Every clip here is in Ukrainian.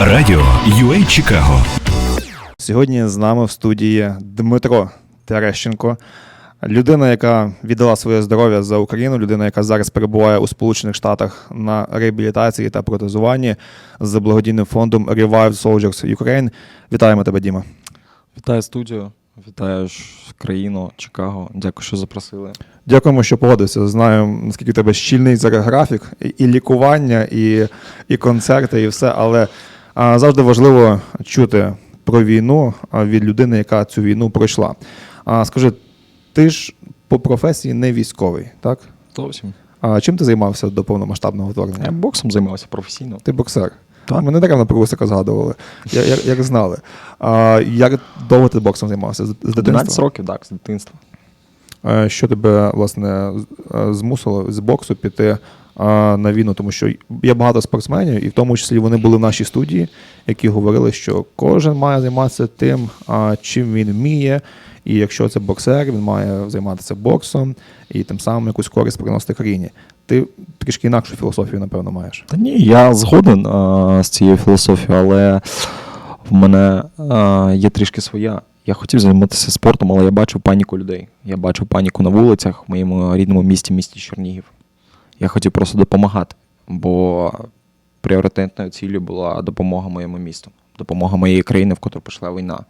Радіо UA Чикаго. Сьогодні з нами в студії Дмитро Терещенко, людина, яка віддала своє здоров'я за Україну, людина, яка зараз перебуває у Сполучених Штатах на реабілітації та протезуванні з благодійним фондом Revived Soldiers Ukraine. Вітаємо тебе, Діма. Вітаю студію, вітаю країну Чикаго. Дякую, що запросили. Дякуємо, що погодився. Знаю, наскільки у тебе щільний зараз графік, і, і лікування, і, і концерти, і все. Але завжди важливо чути про війну від людини, яка цю війну пройшла. Скажи, ти ж по професії не військовий, так? Зовсім. А чим ти займався до повномасштабного Я боксом займався професійно. Ти боксер. Так. Ми не даремно про Усика згадували, як, як, як знали. А, як довго ти боксом займався? З, з 11 дитинства? років, так, з дитинства. Що тебе власне змусило з боксу піти на війну? Тому що є багато спортсменів, і в тому числі вони були в нашій студії, які говорили, що кожен має займатися тим, чим він вміє. І якщо це боксер, він має займатися боксом і тим самим якусь користь приносити країні. Ти трішки інакшу філософію, напевно, маєш. Та ні, я згоден а, з цією філософією, але в мене а, є трішки своя. Я хотів займатися спортом, але я бачив паніку людей. Я бачив паніку на вулицях в моєму рідному місті, місті Чернігів. Я хотів просто допомагати, бо пріоритетною ціллю була допомога моєму місту, допомога моєї країни, в котру пішла війна.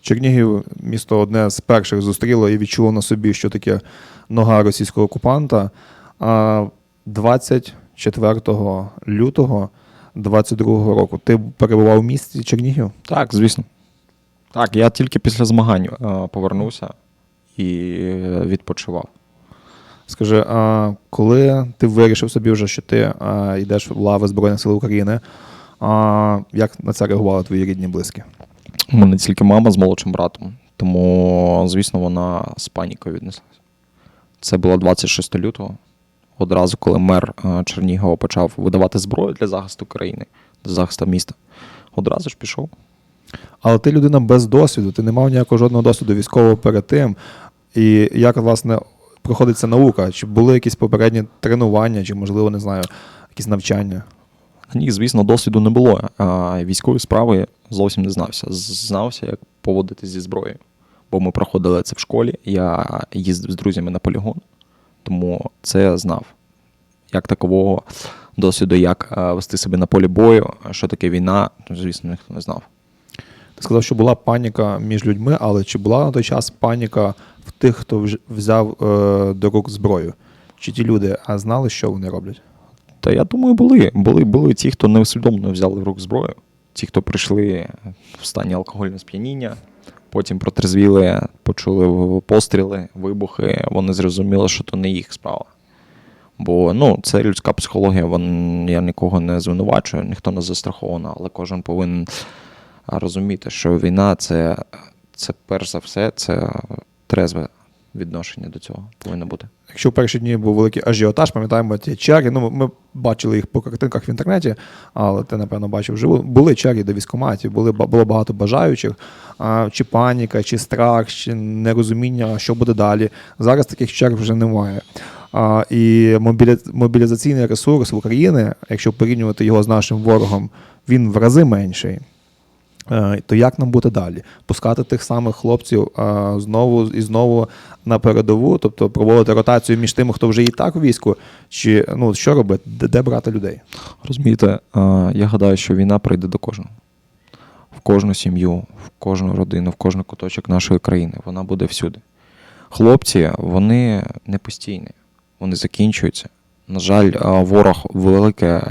Чернігів місто одне з перших зустріло і відчуло на собі, що таке нога російського окупанта. А 24 лютого 22 року ти перебував в місті Чернігів. Так, звісно. Так, я тільки після змагань е, повернувся і відпочивав. Скажи, а коли ти вирішив собі вже, що ти а, йдеш в лави Збройних сил України, а, як на це реагували твої рідні близькі? У мене тільки мама з молодшим братом, тому, звісно, вона з панікою віднеслася. Це було 26 лютого, одразу, коли мер е, Чернігова почав видавати зброю для захисту країни, для захисту міста. Одразу ж пішов. Але ти людина без досвіду, ти не мав ніякого жодного досвіду військового перед тим. І як, власне, проходить ця наука? Чи були якісь попередні тренування, чи, можливо, не знаю, якісь навчання? Ні, звісно, досвіду не було. А військові справи зовсім не знався. Знався, як поводитись зі зброєю. Бо ми проходили це в школі. Я їздив з друзями на полігон, тому це я знав. Як такового досвіду, як е, вести себе на полі бою, що таке війна, звісно, ніхто не знав. Ти сказав, що була паніка між людьми, але чи була на той час паніка в тих, хто взяв е, до рук зброю? Чи ті люди а знали, що вони роблять? Та я думаю, були. Були, були ті, хто неусвідомлено взяли в рук зброю, ті, хто прийшли в стані алкогольного сп'яніння, потім протрезвіли, почули постріли, вибухи, вони зрозуміли, що то не їх справа. Бо ну, це людська психологія, вон, я нікого не звинувачую, ніхто не застрахований, але кожен повинен розуміти, що війна це, це перш за все, це трезве відношення до цього повинно бути. Якщо в перші дні був великий ажіотаж, пам'ятаємо ті черги. Ну, ми бачили їх по картинках в інтернеті, але ти, напевно, бачив вживу. Були черги до військкоматів, були, було багато бажаючих. А, чи паніка, чи страх, чи нерозуміння, що буде далі. Зараз таких черг вже немає. А, і мобілі... мобілізаційний ресурс в Україні, якщо порівнювати його з нашим ворогом, він в рази менший. Е, То як нам бути далі? Пускати тих самих хлопців а, знову і знову на передову, тобто проводити ротацію між тими, хто вже і так у війську, чи ну що робити, де, де брати людей? Розумієте, е, я гадаю, що війна прийде до кожного. В кожну сім'ю, в кожну родину, в кожен куточок нашої країни. Вона буде всюди. Хлопці, вони не постійні, вони закінчуються. На жаль, е, ворог велике.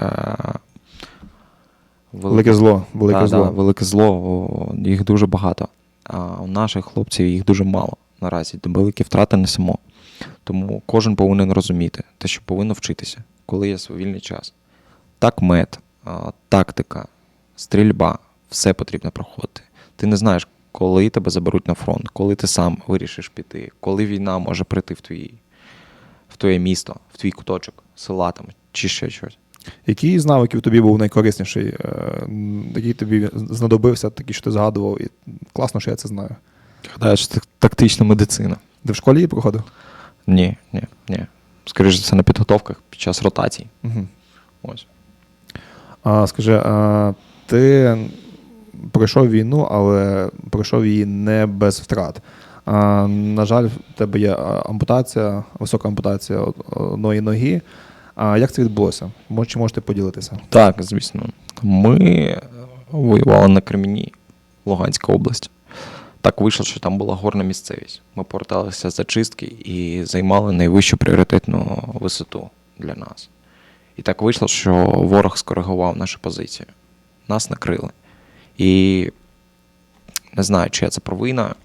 Велике зло, велике Да, зло. Да, велике зло, о, їх дуже багато. А у наших хлопців їх дуже мало наразі. Великі втрати несемо. Тому кожен повинен розуміти те, що повинен вчитися, коли є свій вільний час. Так, мет, а, тактика, стрільба, все потрібно проходити. Ти не знаєш, коли тебе заберуть на фронт, коли ти сам вирішиш піти, коли війна може прийти в твій, в твоє місто, в твій куточок, села там чи ще щось. Який з навиків тобі був найкорисніший, е, який тобі знадобився, такий, що ти згадував, і класно, що я це знаю. Це тактична медицина. Ти в школі її проходив? Ні, ні, ні. Скоріше за все на підготовках під час ротацій. Угу. Ось. А, скажи, а, ти пройшов війну, але пройшов її не без втрат. А, на жаль, в тебе є ампутація, висока ампутація одної ноги. А як це відбулося? Чи можете поділитися? Так, звісно. Ми воювали на Кремені, Луганська область. Так вийшло, що там була горна місцевість. Ми поверталися з зачистки і займали найвищу пріоритетну висоту для нас. І так вийшло, що ворог скоригував нашу позицію. Нас накрили. І не знаю, чия це провина,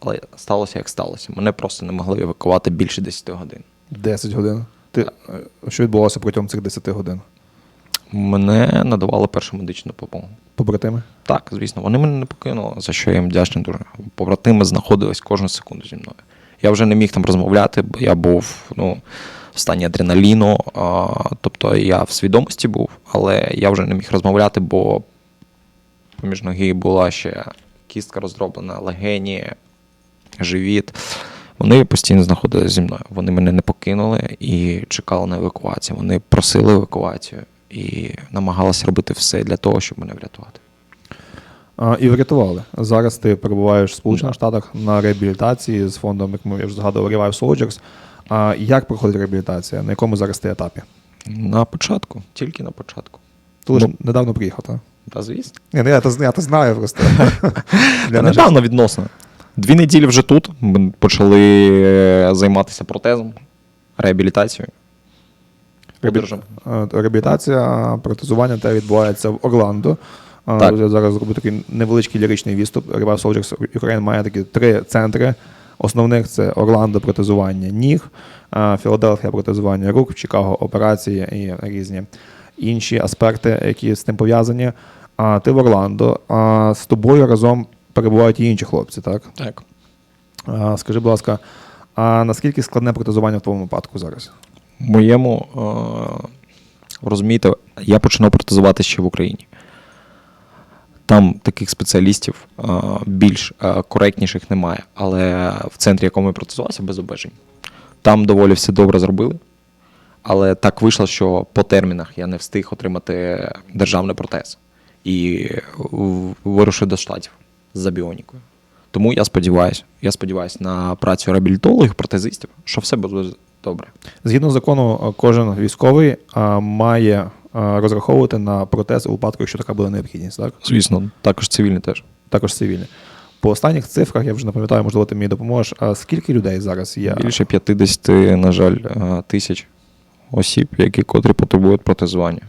але сталося як сталося. Мене просто не могли евакувати більше 10 годин. 10 годин. Ти, що відбувалося протягом цих 10 годин? Мене надавали першу медичну допомогу. Побратими? Так, звісно, вони мене не покинули, за що я їм вдячний дуже. Побратими знаходились кожну секунду зі мною. Я вже не міг там розмовляти, бо я був ну, в стані адреналіну. А, тобто я в свідомості був, але я вже не міг розмовляти, бо поміж ноги була ще кістка роздроблена, легені, живіт. Вони постійно знаходилися зі мною. Вони мене не покинули і чекали на евакуацію. Вони просили евакуацію і намагалися робити все для того, щоб мене врятувати. А, і врятували. Зараз ти перебуваєш в Сполучених Штатах на реабілітації з фондом, як ми вже згадували, Revive Soldiers. А як проходить реабілітація? На якому зараз ти етапі? На початку, тільки на початку. Ти лише Ну. недавно приїхав, так? Та звісно. Ні, ну я то, я то знаю просто. Недавно відносно. Дві неділі вже тут. Ми почали е, займатися протезом, реабілітацією. Подорожем. Е, Реабілітація, протезування те відбувається в Орландо. Е, Так. Я зараз зроблю такий невеличкий ліричний відступ. Revive Soldiers Ukraine має такі три центри. Основних це Орландо протезування ніг, Філадельфія протезування рук, Чикаго операції і різні інші аспекти, які з тим пов'язані. А ти в Орландо, а з тобою разом перебувають і інші хлопці, так? Так. А, Скажи, будь ласка, а наскільки складне протезування в твоєму випадку зараз? В моєму, е, розумієте, я починав протезувати ще в Україні. Там таких спеціалістів е, більш е, коректніших немає. Але в центрі, якому я протезувався, без обмежень. Там доволі все добре зробили. Але так вийшло, що по термінах я не встиг отримати державний протез. І вирушив до штатів за біонікою. Тому я сподіваюся, я сподіваюся на працю реабілітологів, протезистів, що все буде добре. Згідно закону, е, кожен військовий а, має е, розраховувати на протез у випадку, якщо така буде необхідність, так? Звісно, також цивільні теж. Також цивільні. По останніх цифрах, я вже не пам'ятаю, можливо, ти мені допоможеш. А скільки людей зараз є? Більше 50, на жаль, е, тисяч осіб, які котрі потребують протезування.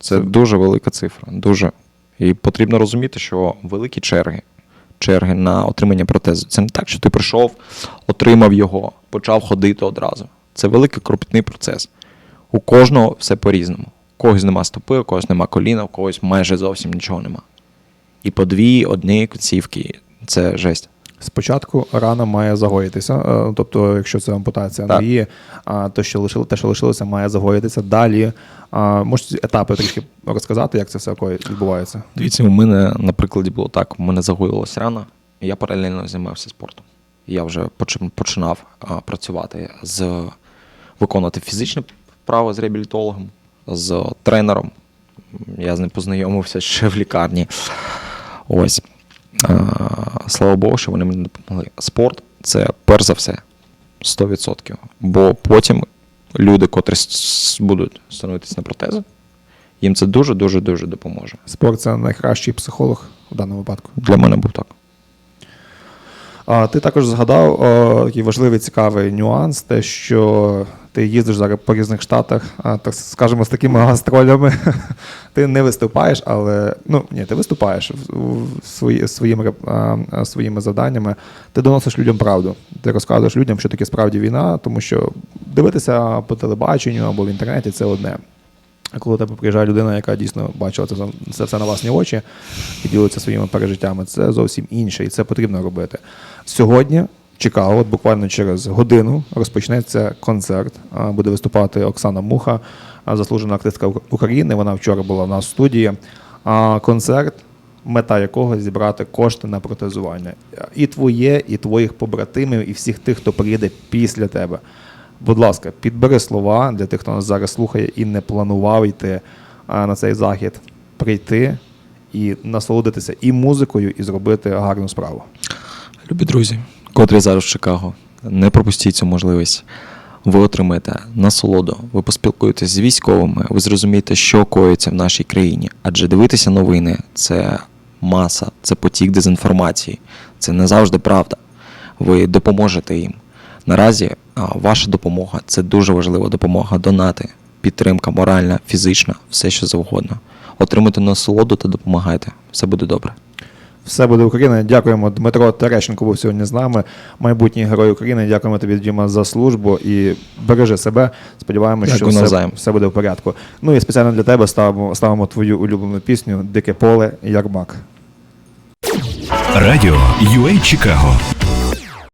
Це Це- дуже велика цифра. Дуже. І потрібно розуміти, що великі черги, черги на отримання протезу. Це не так, що ти прийшов, отримав його, почав ходити одразу. Це великий кропітний процес. У кожного все по-різному. У когось нема стопи, у когось нема коліна, у когось майже зовсім нічого нема. І по дві, одні кінцівки. Це жесть. Спочатку рана має загоїтися, е, тобто, якщо це ампутація Так. ноги, то, що лишило, те, що лишилося, має загоїтися. Далі можете етапи трішки розказати, як це все відбувається? Дивіться, у мене на прикладі було так: у мене загоїлась рана, я паралельно займався спортом. Я вже почи- починав працювати з виконувати фізичне вправи з реабілітологом, з тренером. Я з ним познайомився ще в лікарні. Ось. А, слава Богу, що вони мені допомогли. Спорт це перш за все 100%. Бо потім люди, котрі будуть становитися на протези, їм це дуже дуже дуже допоможе. Спорт це найкращий психолог у даному випадку. Для мене був так. А ти також згадав о, такий важливий цікавий нюанс, те, що ти їздиш зараз по різних штатах, а, так скажемо, з такими гастролями. ти не виступаєш, але ну ні, ти виступаєш свої, своїми, своїми завданнями. Ти доносиш людям правду. Ти розказуєш людям, що таке справді війна, тому що дивитися по телебаченню або в інтернеті це одне. А коли до тебе приїжджає людина, яка дійсно бачила це, це все на власні очі і ділиться своїми пережиттями, це зовсім інше, і це потрібно робити. Сьогодні в от буквально через годину, розпочнеться концерт. Буде виступати Оксана Муха, заслужена артистка України. Вона вчора була в нас в студії. Концерт, мета якого зібрати кошти на протезування. І твоє, і твоїх побратимів, і всіх тих, хто приїде після тебе. Будь ласка, підбери слова для тих, хто нас зараз слухає і не планував йти на цей захід, прийти і насолодитися і музикою, і зробити гарну справу. Любі друзі, котрі зараз в Чикаго, не пропустіть цю можливість. Ви отримаєте насолоду, ви поспілкуєтесь з військовими, ви зрозумієте, що коїться в нашій країні. Адже дивитися новини це маса, це потік дезінформації, це не завжди правда. Ви допоможете їм. Наразі ваша допомога це дуже важлива допомога. Донати, підтримка, моральна, фізична, все що завгодно. Отримуйте насолоду та допомагайте. Все буде добре. Все буде Україна. Дякуємо. Дмитро Терещенко був сьогодні з нами. Майбутній герой України. Дякуємо тобі, Діма, за службу і бережи себе. Сподіваємося, що все, все буде в порядку. Ну і спеціально для тебе ставимо, ставимо твою улюблену пісню Дике поле Ярмак. Радіо UA Чикаго